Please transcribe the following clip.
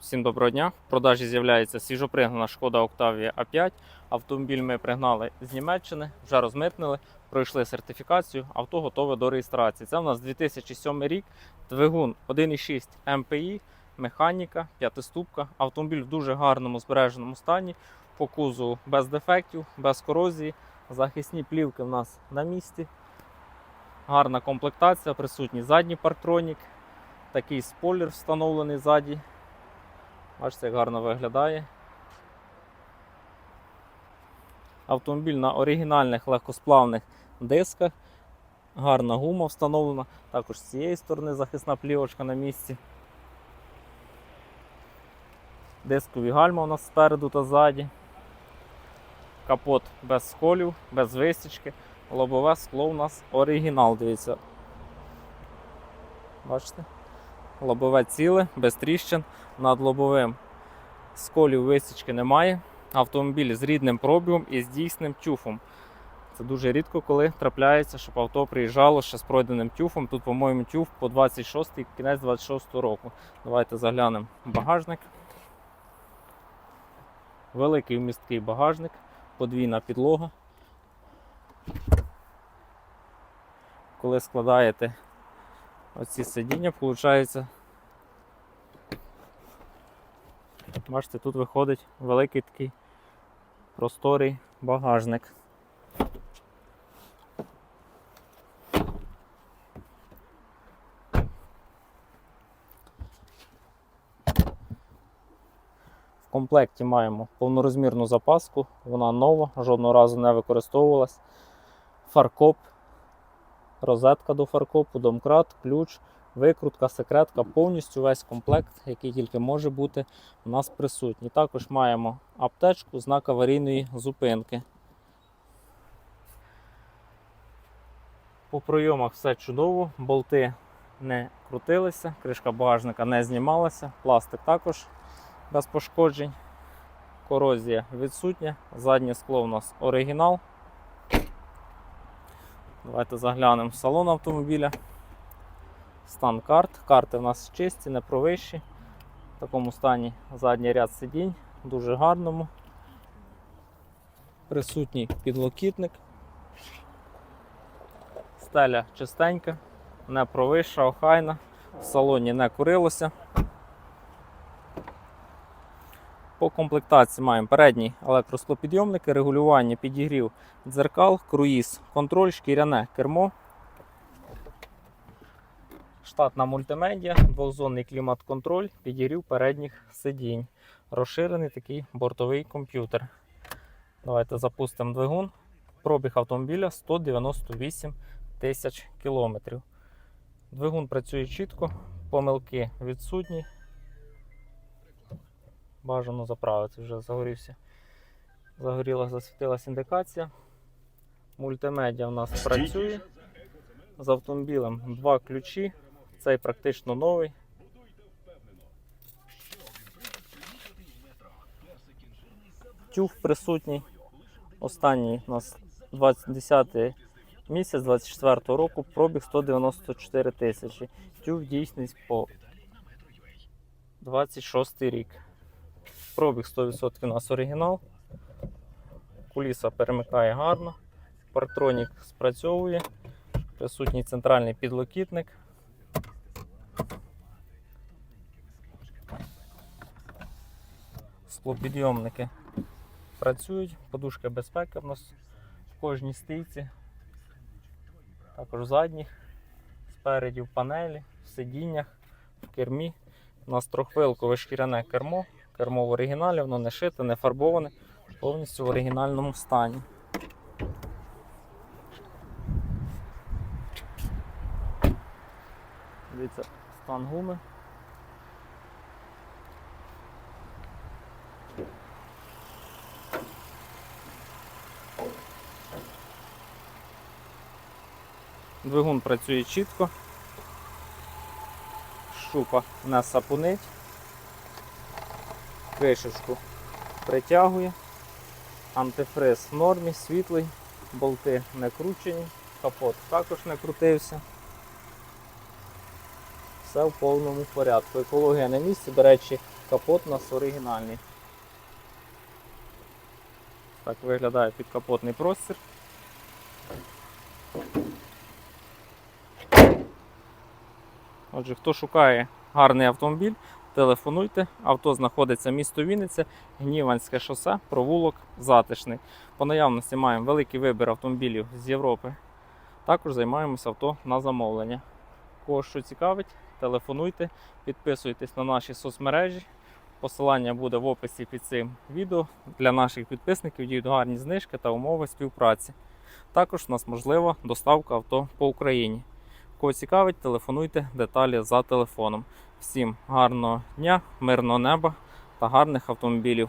Всім доброго дня. В продажі з'являється свіжопригнана шкода Octavia A5. Автомобіль ми пригнали з Німеччини, вже розмитнили, пройшли сертифікацію, авто готове до реєстрації. Це в нас 2007 рік, двигун 1,6 МПІ, механіка, п'ятиступка. Автомобіль в дуже гарному збереженому стані, по кузову без дефектів, без корозії. Захисні плівки в нас на місці. Гарна комплектація, присутній задній парктронік, такий спойлер встановлений ззаді. Бачите, як гарно виглядає. Автомобіль на оригінальних легкосплавних дисках. Гарна гума встановлена. Також з цієї сторони захисна плівочка на місці. Дискові гальма у нас спереду та ззаді. Капот без сколів, без висічки. Лобове скло у нас оригінал, дивіться. Бачите? Лобове ціле, без тріщин. Над лобовим сколів висічки немає. Автомобіль з рідним пробігом і з дійсним тюфом. Це дуже рідко, коли трапляється, щоб авто приїжджало ще з пройденим тюфом. Тут, по-моєму, тюф по 26 й кінець 26-го року. Давайте заглянемо багажник. Великий вмісткий багажник, подвійна підлога. Коли складаєте оці сидіння, виходить, бачите, тут виходить великий такий просторий багажник. В комплекті маємо повнорозмірну запаску, вона нова, жодного разу не використовувалась. Фаркоп, розетка до фаркопу, домкрат, ключ, викрутка, секретка, повністю весь комплект, який тільки може бути у нас присутній. Також маємо аптечку, знак аварійної зупинки. По пройомах все чудово, болти не крутилися, кришка багажника не знімалася, пластик також без пошкоджень. Корозія відсутня, заднє скло у нас оригінал. Давайте заглянемо в салон автомобіля. Стан карт. Карти у нас чисті, не провищі. В такому стані задній ряд сидінь, дуже гарному. Присутній підлокітник. Стеля чистенька, не провища, охайна. В салоні не курилося. По комплектації маємо передні електросклопідйомники, регулювання, підігрів дзеркал, круїз, контроль, шкіряне кермо. Штатна мультимедіа, двохзонний клімат-контроль, підігрів передніх сидінь. Розширений такий бортовий комп'ютер. Давайте запустимо двигун. Пробіг автомобіля 198 тисяч кілометрів. Двигун працює чітко, помилки відсутні. Бажано заправити, вже загорівся. Загоріла, засвітилась індикація. Мультимедіа у нас працює. З автомобілем два ключі. Цей практично новий. Тюф присутній. Останній у нас 20 місяць 24-го року, пробіг 194 тисячі. Тюф дійсність по 26 рік. Пробіг 100% у нас оригінал. Куліса перемикає гарно. Парктронік спрацьовує. Присутній центральний підлокітник. Склопідйомники працюють, подушка безпеки в нас в кожній стійці. Також задніх, спереді в панелі, в сидіннях, в кермі. У нас трохвилкове шкіряне кермо. Кермо в оригіналі, воно не шите, не фарбоване, повністю в оригінальному стані. Дивіться, стан гуми. Двигун працює чітко. Шупа не сапунить. Кришечку притягує. Антифриз в нормі, світлий, болти не кручені, капот також не крутився. Все в повному порядку. Екологія на місці, до речі, Капот у нас оригінальний. Так виглядає підкапотний простір. Отже, хто шукає гарний автомобіль, телефонуйте. Авто знаходиться місто Вінниця, Гніванське шосе, провулок Затишний. По наявності маємо великий вибір автомобілів з Європи. Також займаємося авто на замовлення. Кого що цікавить, телефонуйте, підписуйтесь на наші соцмережі. Посилання буде в описі під цим відео. Для наших підписників діють гарні знижки та умови співпраці. Також у нас можлива доставка авто по Україні. Кого цікавить, телефонуйте деталі за телефоном. Всім гарного дня, мирного неба та гарних автомобілів.